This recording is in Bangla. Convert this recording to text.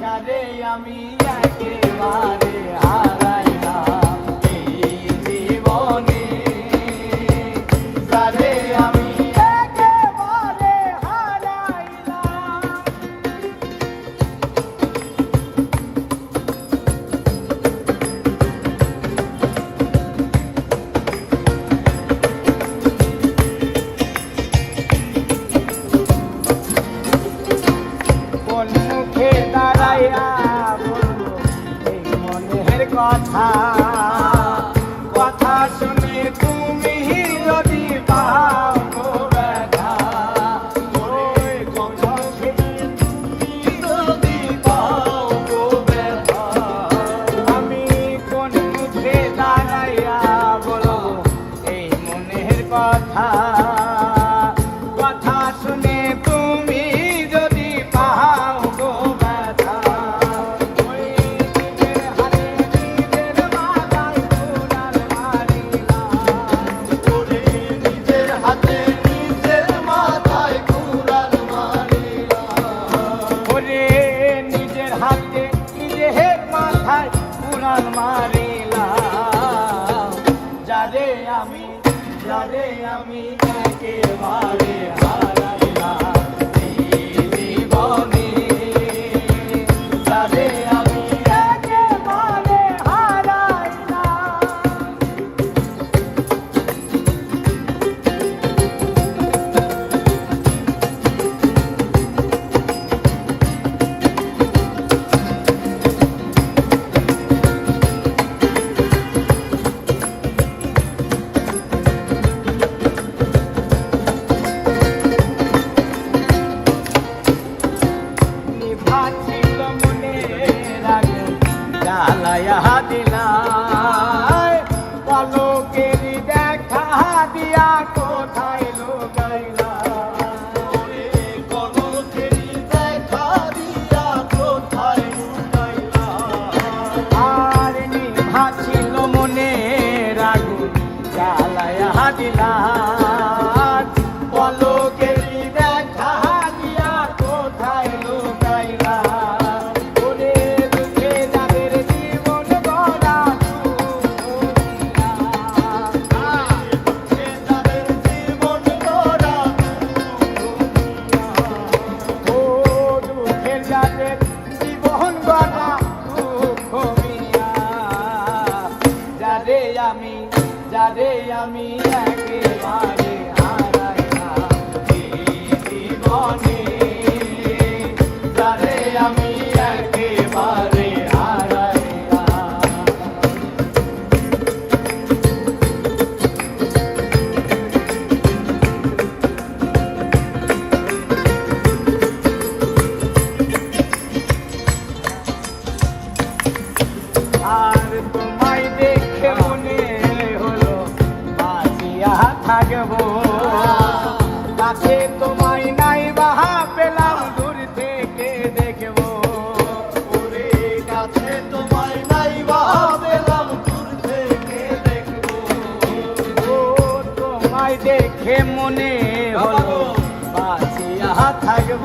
কারে আমি একেবারে আর প্রাণ মারিলাম। যারে আমি যারে আমি একেবারে Jack. থাকব। কাছে তোমায় নাই বাহা পেলাম, দূর থেকে দেখব। ওরে কাছে তোমায় নাই বাহা পেলাম, দূর থেকে দেখব। তোমায় দেখে মনে হলো, বাঁচিয়া থাকব।